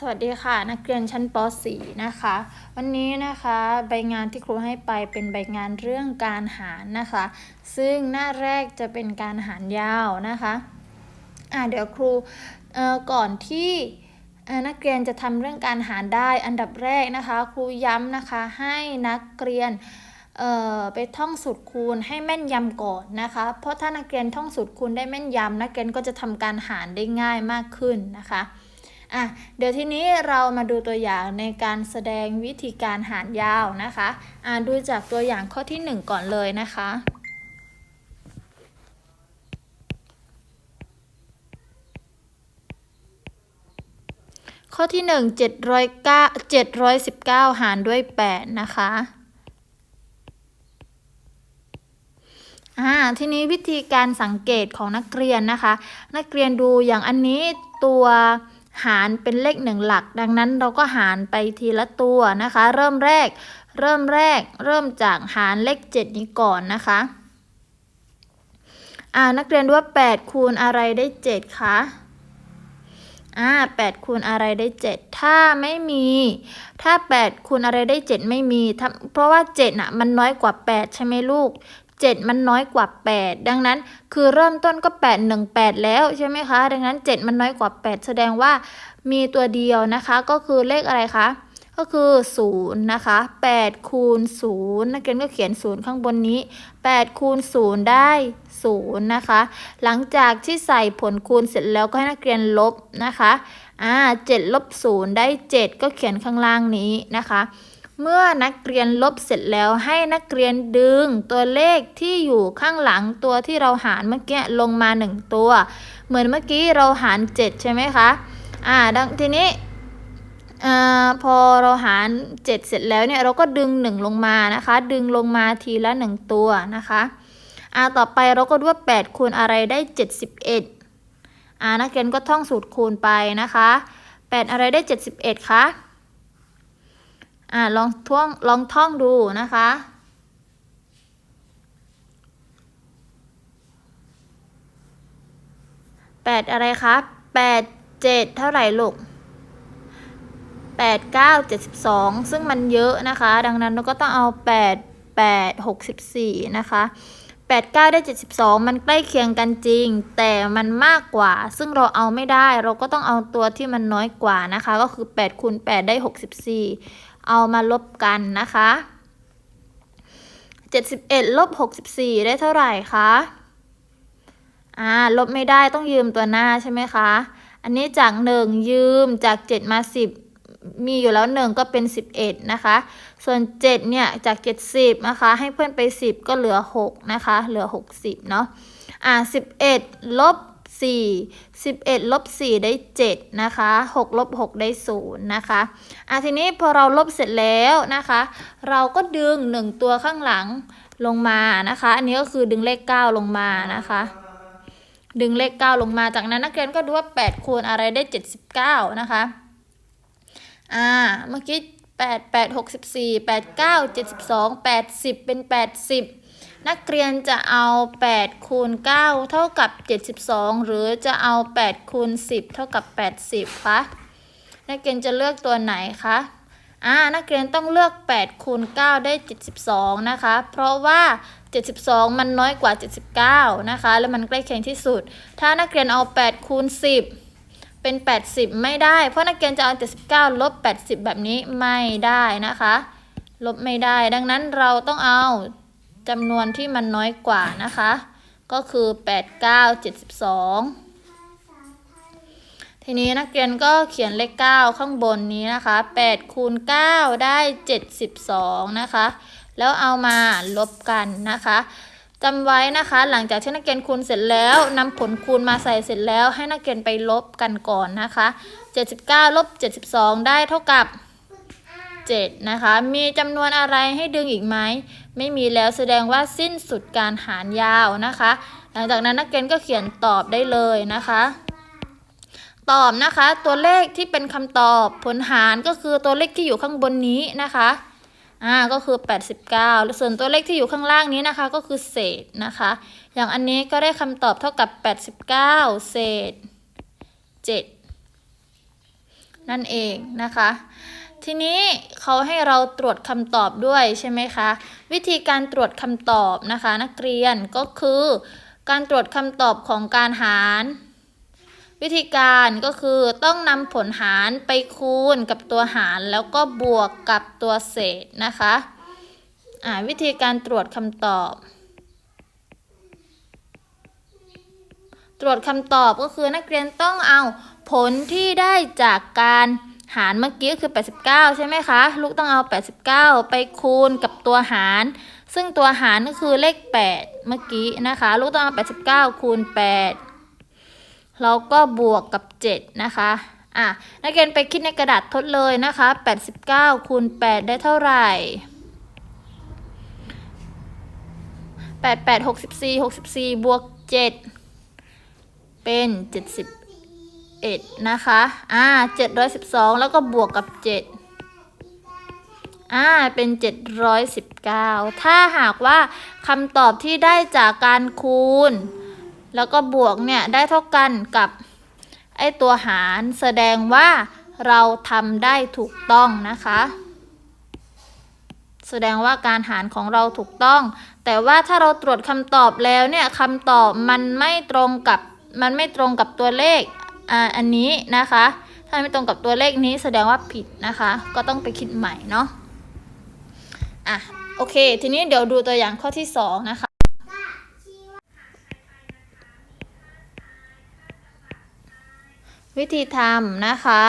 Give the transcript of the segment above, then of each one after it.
สวัสดีค่ะ นักเรียนชั้นป .4 นะคะ วันนี้นะคะใบงานที่ครูให้ไปเป็นใบงานเรื่องการหารนะคะ ซึ่งหน้าแรกจะเป็นการหารยาวนะคะอ่าเดี๋ยวครูเอ่อก่อนที่นักเรียนจะทำเรื่องการหารได้อันดับแรกนะคะ ครูย้ำนะคะให้นักเรียนเอ่อไปท่องสูตรคูณให้แม่นยำก่อนนะคะ เพราะถ้านักเรียนท่องสูตรคูณได้แม่นยำนักเรียนก็จะทำการหารได้ง่ายมากขึ้นนะคะ อะเดี๋ยวทีนี้เรามาดูตัวอย่างในการแสดงวิธีการหารยาวนะคะอะดูจากตัวอย่างข้อที่ 1 ก่อนเลยนะคะข้อที่1 709 719หารด้วย8นะคะ อ่า ทีนี้วิธีการสังเกตของนักเรียนนะคะ นักเรียนดูอย่างอันนี้ตัว หารเป็นเลขหนึ่งหลัก ดังนั้นเราก็หารไปทีละตัวนะคะ เริ่มแรก เริ่มแรก เริ่มจากหารเลขเจ็ดนี้ก่อนนะคะอ่านักเรียนว่า 8 คูณอะไรได้ 7 คะอ่า8คูณอะไรได้ 7 ถ้าไม่มี ถ้า 8 คูณอะไรได้ 7 ไม่มี เพราะว่า7น่ะมันน้อยกว่า 8 ใช่ไหมลูก 7 มันน้อยกว่า 8 ดังนั้นคือเริ่มต้นก็ 8 1 8 แล้วใช่ไหมคะ ดังนั้น 7 มันน้อยกว่า 8 แสดงว่ามีตัวเดียวนะคะ ก็คือเลขอะไรคะ ก็คือ0นะคะ8คูณ0นักเรียนก็เขียน 0 ข้างบนนี้ 8 คูณ 0 ได้0นะคะ หลังจากที่ใส่ผลคูณเสร็จแล้วก็ให้นักเรียนลบนะคะอ่า7ลบ0ได้ 7 ก็เขียนข้างล่างนี้นะคะ เมื่อนักเรียนลบเสร็จแล้วให้นักเรียนดึงตัวเลขที่อยู่ข้างหลังตัวที่เราหารเมื่อกี้ลงมา 1 ตัว เหมือนเมื่อกี้เราหาร 7 ใช่ไหมคะอ่าดังทีนี้อ่าพอเราหาร 7 เสร็จแล้วเนี่ยเราก็ดึง 1 ลงมานะคะ ดึงลงมาทีละ 1 ตัวนะคะอ่าต่อไปเราก็ดูว่า 8 คูณอะไรได้ 71อ่านักเรียนก็ท่องสูตรคูณไปนะคะ 8 อะไรได้ 71คะ อ่าลองท่องลองท่องดูนะคะ แปดอะไรคะแปดเจ็ดเท่าไหร่ลูกแปดเก้าเจ็ดสิบสองซึ่งมันเยอะนะคะ ดังนั้นเราก็ต้องเอาแปดแปดหกสิบสี่นะคะแปดเก้าได้เจ็ดสิบสองมันใกล้เคียงกันจริง แต่มันมากกว่า ซึ่งเราเอาไม่ได้ เราก็ต้องเอาตัวที่มันน้อยกว่านะคะ ก็คือแปดคูณแปดได้หกสิบสี่ เอามาลบกันนะคะ 71ลบ64 ได้เท่าไหร่คะอ่าลบไม่ได้ต้องยืมตัวหน้าใช่ไหมคะ อันนี้จาก 1 ยืมจาก 7 มา 10 มีอยู่แล้ว 1 ก็เป็น 11 นะคะ ส่วน 7 เนี่ย จาก 70 นะคะ ให้เพื่อนไป 10 ก็เหลือ 6 นะคะ เหลือ 60 เนาะอ่า11 ลบ 4 11ลบ4ได้ 7 นะคะ6ลบ6ได้ 0 นะคะอะทีนี้พอเราลบเสร็จแล้วนะคะ เราก็ดึง 1 ตัวข้างหลังลงมานะคะ อันนี้ก็คือดึงเลข 9 ลงมานะคะดึงเลข 9 ลงมา จากนั้นนักเรียนก็ดูว่า 8 คูณอะไรได้ 79 นะคะ อ่า เมื่อกี้ 8 8 64 8 9 72 80 เป็น 80 นักเรียนจะเอา8คูณ9เท่ากับ 72 หรือจะเอา8คูณ10 เท่ากับ 80คะนักเรียนจะเลือกตัวไหนคะอ่านักเรียนต้องเลือก8คูณ9ได้ 72 นะคะ เพราะว่า 72 มันน้อยกว่า 79 นะคะ แล้วมันใกล้เคียงที่สุด ถ้านักเรียนเอา8คูณ10 เป็น 80 ไม่ได้ เพราะนักเรียนจะเอา 79 ลบ 80 แบบนี้ไม่ได้นะคะ ลบไม่ได้ ดังนั้นเราต้องเอา จำนวนที่มันน้อยกว่านะคะ ก็คือ 8 9 72 ทีนี้นักเรียนก็เขียนเลข 9 ข้างบนนี้นะคะ8คูณ9ได้ 72 นะคะ แล้วเอามาลบกันนะคะจำไว้นะคะ หลังจากที่นักเรียนคูณเสร็จแล้วนำผลคูณมาใส่เสร็จแล้ว ให้นักเรียนไปลบกันก่อนนะคะ 79ลบ72 ได้เท่ากับ 7 นะคะ มีจำนวนอะไรให้ดึงอีกไหม ไม่มีแล้วแสดงว่าสิ้นสุดการหารยาวนะคะ หลังจากนั้นนักเรียนก็เขียนตอบได้เลยนะคะ ตอบนะคะ ตัวเลขที่เป็นคำตอบผลหารก็คือตัวเลขที่อยู่ข้างบนนี้นะคะ อ่า ก็คือ 89 ส่วนตัวเลขที่อยู่ข้างล่างนี้นะคะ ก็คือเศษนะคะ อย่างอันนี้ก็ได้คำตอบเท่ากับ 89 เศษ 7นั่นเองนะคะ ทีนี้เขาให้เราตรวจคำตอบด้วยใช่ไหมคะ วิธีการตรวจคำตอบนะคะ นักเรียนก็คือ การตรวจคำตอบของการหาร วิธีการก็คือต้องนำผลหารไปคูณกับตัวหารแล้วก็บวกกับตัวเศษนะคะอ่าวิธีการตรวจคำตอบ ตรวจคำตอบก็คือนักเรียนต้องเอาผลที่ได้จากการ หารเมื่อกี้ก็คือ 89 ใช่ไหมคะ ลูกต้องเอา 89 ไปคูณกับตัวหาร ซึ่งตัวหารก็คือเลข 8 เมื่อกี้นะคะ ลูกต้องเอา 89 คูณ 8 แล้วก็บวกกับ 7 นะคะอะนักเรียนไปคิดในกระดาษทดเลยนะคะ 89 คูณ 8 ได้เท่าไหร่ 88 64 64 บวก 7 เป็น 71นะคะ อ่า 712 แล้วก็บวกกับ 7 อ่า เป็น 719 ถ้าหากว่าคำตอบที่ได้จากการคูณ แล้วก็บวกเนี่ย ได้เท่ากันกับไอตัวหารแสดงว่าเราทำได้ถูกต้องนะคะ แสดงว่าการหารของเราถูกต้อง แต่ว่าถ้าเราตรวจคำตอบแล้วเนี่ยคำตอบมันไม่ตรงกับมันไม่ตรงกับตัวเลข อ่าอันนี้นะคะ ถ้าไม่ตรงกับตัวเลขนี้แสดงว่าผิดนะคะ ก็ต้องไปคิดใหม่เนาะอะโอเค ทีนี้เดี๋ยวดูตัวอย่างข้อที่สองนะคะวิธีทำนะคะ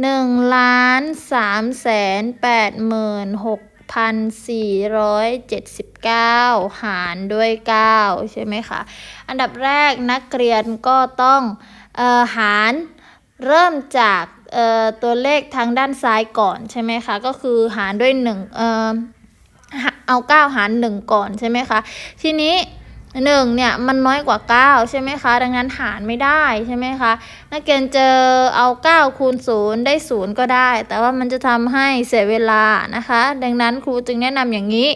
หนึ่งล้านสามแสนแปดหมื่นหกพันสี่ร้อยเจ็ดสิบเก้าหารด้วยเก้าใช่ไหมคะ อันดับแรกนักเรียนก็ต้อง หารเริ่มจากตัวเลขทางด้านซ้ายก่อนใช่ไหมคะ ก็คือหารด้วยหนึ่งเอ่อเอาเก้าหารหนึ่งก่อนใช่ไหมคะ ทีนี้ หนึ่งเนี่ยมันน้อยกว่าเก้าใช่ไหมคะ ดังนั้นหารไม่ได้ใช่ไหมคะ นักเรียนเจอเอา 9 คูณ 0 ได้ 0 ก็ได้ แต่ว่ามันจะทำให้เสียเวลานะคะ ดังนั้นครูจึงแนะนำอย่างนี้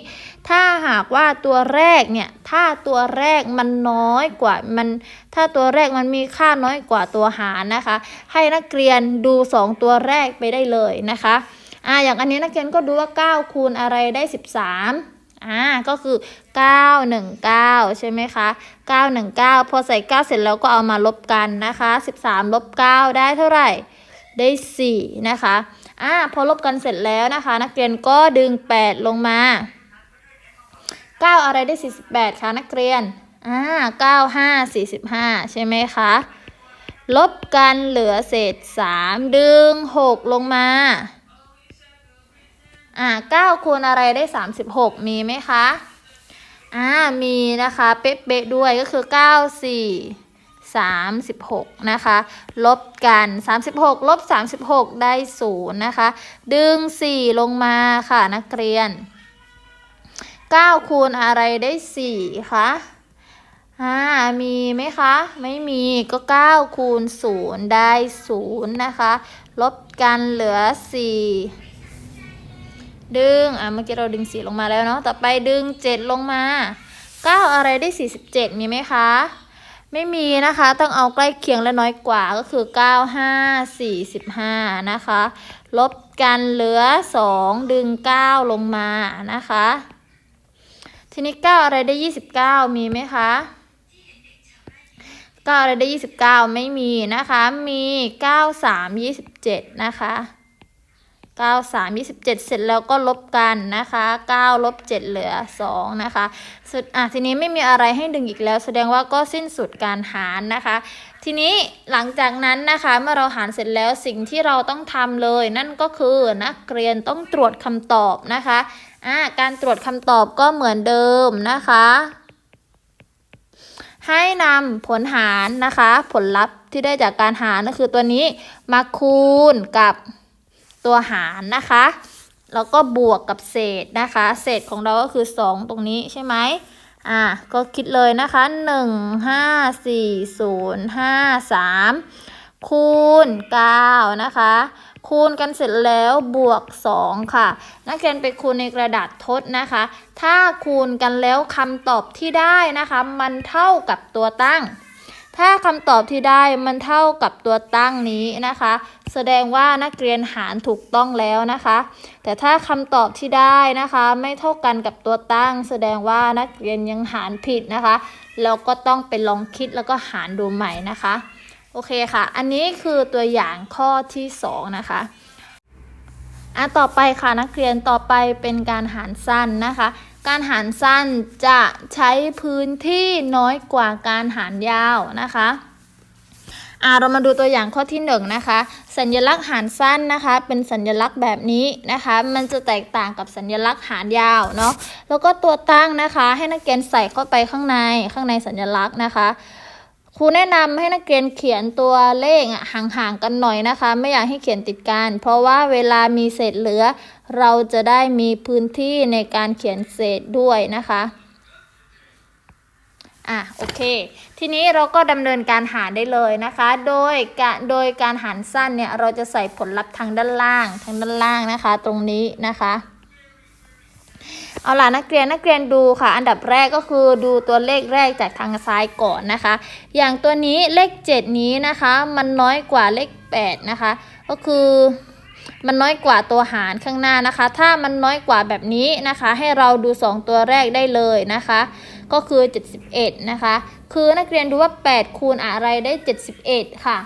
ถ้าหากว่าตัวแรกเนี่ยถ้าตัวแรกมันน้อยกว่ามันถ้าตัวแรกมันมีค่าน้อยกว่าตัวหารนะคะ ให้นักเรียนดู 2 ตัวแรกไปได้เลยนะคะอ่าอย่างอันนี้นักเรียนก็ดูว่า 9 คูณอะไรได้ 13 อ่าก็คือ 919 ใช่ไหมคะ 919 พอใส่ 9 เสร็จแล้วก็เอามาลบกันนะคะ 13 ลบ 9 ได้เท่าไหร่ ได้ 4 นะคะอ่าพอลบกันเสร็จแล้วนะคะ นักเรียนก็ดึง 8 ลงมา 9 อะไรได้ 48 คะนักเรียนอ่า95 45 ใช่ไหมคะลบกันเหลือเศษ 3 ดึง 6 ลงมา อ่า9คูณอะไรได้ 36 มีไหมคะอ่ามีนะคะเป๊ะๆด้วยก็คือ 9 4 36 นะคะ ลบกัน 36 ลบ 36 ได้ 0 นะคะ ดึง 4 ลงมาค่ะนักเรียน 9 คูณอะไรได้ 4 คะอ่ามีไหมคะ ไม่มีก็ 9 คูณ 0 ได้ 0 นะคะ ลบกันเหลือ 4 ดึง อะ เมื่อกี้เราดึง 4 ลงมาแล้วเนาะ ต่อไปดึง 7 ลงมา 9 อะไรได้ 47 มีไหมคะ ไม่มีนะคะ ต้องเอาใกล้เคียงและน้อยกว่า ก็คือ 9 5 45 นะคะ ลบกันเหลือ 2 ดึง 9 ลงมา นะคะ ทีนี้ 9 อะไรได้ 29 มีไหมคะ9อะไรได้ 29 ไม่มีนะคะ มี 9 3 27 นะคะ 9 3 27 เสร็จแล้วก็ลบกันนะคะ9ลบ7เหลือ 2 นะคะ สุดอะทีนี้ไม่มีอะไรให้ดึงอีกแล้ว แสดงว่าก็สิ้นสุดการหารนะคะ ทีนี้หลังจากนั้นนะคะเมื่อเราหารเสร็จแล้วสิ่งที่เราต้องทำเลย นั่นก็คือนักเรียนต้องตรวจคำตอบนะคะอ่าการตรวจคำตอบก็เหมือนเดิมนะคะ ให้นำผลหารนะคะ ผลลัพธ์ที่ได้จากการหารก็คือตัวนี้มาคูณกับ ตัวหารนะคะ แล้วก็บวกกับเศษนะคะ เศษของเราก็คือ 2 ตรงนี้ใช่ไหมอ่าก็คิดเลยนะคะ 1 5 4 0 5 3 คูณ 9 นะคะ คูณกันเสร็จแล้วบวก 2 ค่ะ นักเรียนไปคูณในกระดาษทดนะคะ ถ้าคูณกันแล้วคำตอบที่ได้นะคะ มันเท่ากับตัวตั้ง ถ้าคำตอบที่ได้มันเท่ากับตัวตั้งนี้นะคะ แสดงว่านักเรียนหารถูกต้องแล้วนะคะ แต่ถ้าคำตอบที่ได้นะคะ ไม่เท่ากันกับตัวตั้ง แสดงว่านักเรียนยังหารผิดนะคะแล้วก็ต้องไปลองคิดแล้วก็หารดูใหม่นะคะ โอเคค่ะ อันนี้คือตัวอย่างข้อที่สองนะคะอะต่อไปค่ะนักเรียนต่อไปเป็นการหารสั้นนะคะ การหารสั้นจะใช้พื้นที่น้อยกว่าการหารยาวนะคะอ่าเรามาดูตัวอย่างข้อที่หนึ่งนะคะ สัญลักษณ์หารสั้นนะคะ เป็นสัญลักษณ์แบบนี้นะคะ มันจะแตกต่างกับสัญลักษณ์หารยาวเนาะแล้วก็ตัวตั้งนะคะ ให้นักเรียนใส่เข้าไปข้างในข้างในสัญลักษณ์นะคะ ครูแนะนำให้นักเรียนเขียนตัวเลขห่างๆกันหน่อยนะคะ ไม่อยากให้เขียนติดกัน เพราะว่าเวลามีเศษเหลือ เราจะได้มีพื้นที่ในการเขียนเศษด้วยนะคะอะโอเค ทีนี้เราก็ดำเนินการหารได้เลยนะคะ โดยการโดยการหารสั้นเนี่ยเราจะใส่ผลลัพธ์ทางด้านล่างทางด้านล่างนะคะ ตรงนี้นะคะ เอาล่ะนักเรียนนักเรียนดูค่ะ อันดับแรกก็คือดูตัวเลขแรกจากทางซ้ายก่อนนะคะ อย่างตัวนี้เลข 7 นี้นะคะ มันน้อยกว่าเลข 8 นะคะ ก็คือมันน้อยกว่าตัวหารข้างหน้านะคะ ถ้ามันน้อยกว่าแบบนี้นะคะ ให้เราดู 2 ตัวแรกได้เลยนะคะ ก็คือ 71 นะคะ คือนักเรียนดูว่า 8 คูณอะไรได้ 71 ค่ะ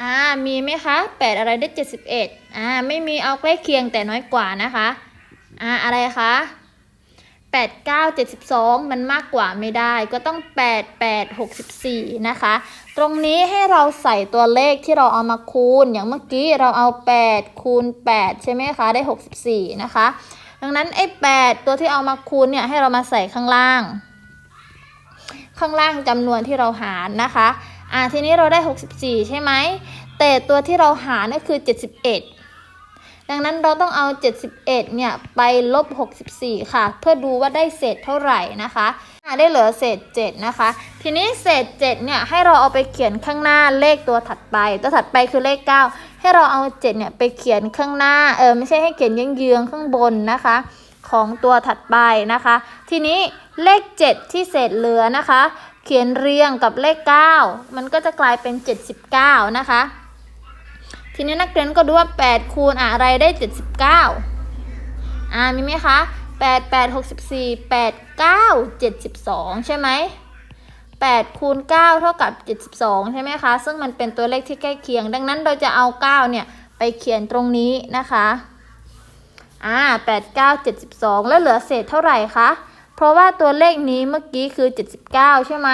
อ่ามีไหมคะ 8 อะไรได้ 71อ่าไม่มีเอาใกล้เคียงแต่น้อยกว่านะคะ อ่าอะไรคะ8 9 72มันมากกว่าไม่ได้ ก็ต้อง8 8 64นะคะ ตรงนี้ให้เราใส่ตัวเลขที่เราเอามาคูณ อย่างเมื่อกี้เราเอา8คูณ8ใช่ไหมคะได้64นะคะ ดังนั้นไอ้8ตัวที่เอามาคูณเนี่ยให้เรามาใส่ข้างล่าง ข้างล่างจำนวนที่เราหารนะคะอ่าทีนี้เราได้ 64 ใช่ไหมแต่ตัวที่เราหารก็คือ 71 ดังนั้นเราต้องเอา 71 เนี่ย ไปลบ 64 ค่ะ เพื่อดูว่าได้เศษเท่าไหร่นะคะได้เหลือเศษ 7 นะคะ ทีนี้เศษ 7 เนี่ย ให้เราเอาไปเขียนข้างหน้าเลขตัวถัดไป ตัวถัดไปคือเลข 9 ให้เราเอา 7 เนี่ย ไปเขียนข้างหน้า เออ ไม่ใช่ให้เขียนเยื้องๆข้างบนนะคะ ของตัวถัดไปนะคะ ทีนี้เลข 7 ที่เศษเหลือนะคะ เขียนเรียงกับเลข 9 มันก็จะกลายเป็น 79 นะคะ ทีนี้นักเรียนก็ดูว่า 8 คูณอะไรได้ 79 อ่า มีไหมคะ 8 8 64 8 9 72 ใช่ไหม8คูณ9เท่ากับ 72 ใช่ไหมคะ ซึ่งมันเป็นตัวเลขที่ใกล้เคียง ดังนั้นเราจะเอา 9 เนี่ย ไปเขียนตรงนี้นะคะ อ่า 8 9 72 แล้วเหลือเศษเท่าไหร่คะ เพราะว่าตัวเลขนี้เมื่อกี้คือ 79 ใช่ไหม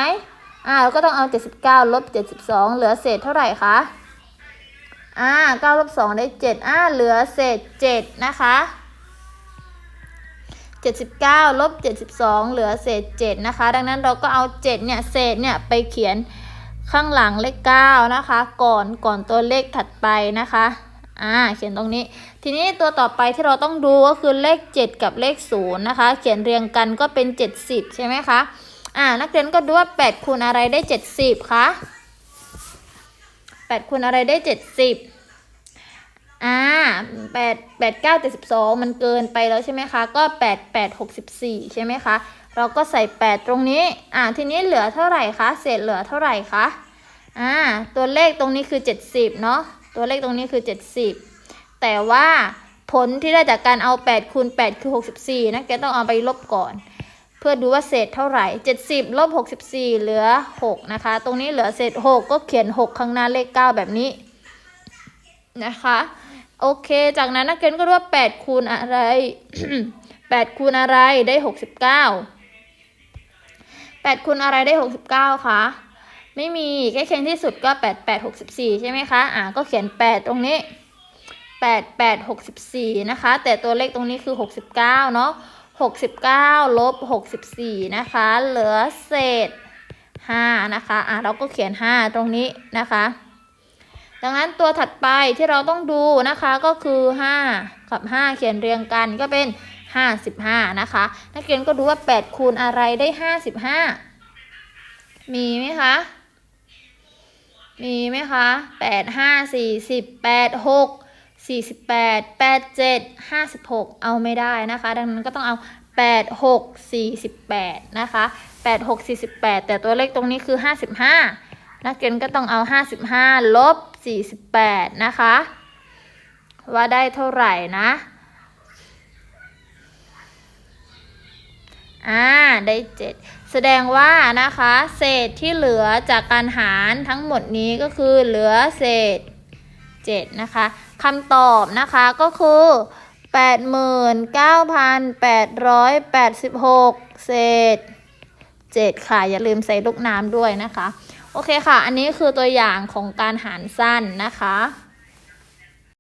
อ่าเราก็ต้องเอา 79 ลบ 72 เหลือเศษเท่าไหร่คะ อ่า9ลบ2ได้7อ่าเหลือเศษ7นะคะ79ลบ72เหลือเศษ7นะคะ ดังนั้นเราก็เอา7เนี่ยเศษเนี่ยไปเขียนข้างหลังเลข9นะคะ ก่อนก่อนตัวเลขถัดไปนะคะอ่าเขียนตรงนี้ ทีนี้ตัวต่อไปที่เราต้องดูก็คือเลข 7 กับเลข0นะคะ เขียนเรียงกันก็เป็น 70 ใช่ไหมคะอ่านักเรียนก็ดูว่า 8คูณอะไรได้ 70คะ 8คูณอะไรได้70อ่าแปดแปดเก้าเจ็ดสิบสองมันเกินไปแล้วใช่ไหมคะ ก็แปดแปดหกสิบสี่ใช่ไหมคะ เราก็ใส่แปดตรงนี้ อ่า ทีนี้เหลือเท่าไหร่คะ เศษเหลือเท่าไหร่คะ อ่า ตัวเลขตรงนี้คือเจ็ดสิบเนาะ ตัวเลขตรงนี้คือเจ็ดสิบแต่ว่าผลที่ได้จากการเอาแปดคูณแปดคือหกสิบสี่นะ แกต้องเอาไปลบก่อน เพื่อดูว่าเศษเท่าไหร่ 70ลบ64 เหลือ 6 นะคะ ตรงนี้เหลือเศษ 6 ก็เขียน 6 ข้างหน้าเลข 9 แบบนี้นะคะ โอเค จากนั้นนักเรียนก็รู้ว่า 8 คูณอะไร 8 คูณอะไรได้ 69 8 คูณอะไรได้ 69คะไม่มีใกล้เคียงที่สุดก็ 8 8 64 ใช่ไหมคะ อ่าก็เขียน 8 ตรงนี้ 8 8 64 นะคะ แต่ตัวเลขตรงนี้คือ 69 เนาะ 69ลบ64 นะคะ เหลือเศษ 5 นะคะ อะ เราก็เขียน 5 ตรงนี้นะคะ ดังนั้นตัวถัดไปที่เราต้องดูนะคะก็คือ 5 กับ 5 เขียนเรียงกันก็เป็น 55 นะคะ นักเรียนก็ดูว่า 8 คูณอะไรได้ 55 มีไหมคะ มีไหมคะ 8 5 40 8 6 48 87 56 เอาไม่ได้นะคะ ดังนั้นก็ต้องเอา 8 6 48 นะคะ 8 6 48 แต่ตัวเลขตรงนี้คือ 55 นักเรียนก็ต้องเอา 55 ลบ 48 นะคะ ว่าได้เท่าไหร่นะอ่าได้ 7 แสดงว่านะคะ เศษที่เหลือจากการหารทั้งหมดนี้ก็คือเหลือเศษ 7 นะคะคำตอบนะคะก็คือ 89,886 เศษ 7 ค่ะ อย่าลืมใส่ลูกน้ำด้วยนะคะ โอเคค่ะ อันนี้คือตัวอย่างของการหารสั้นนะคะ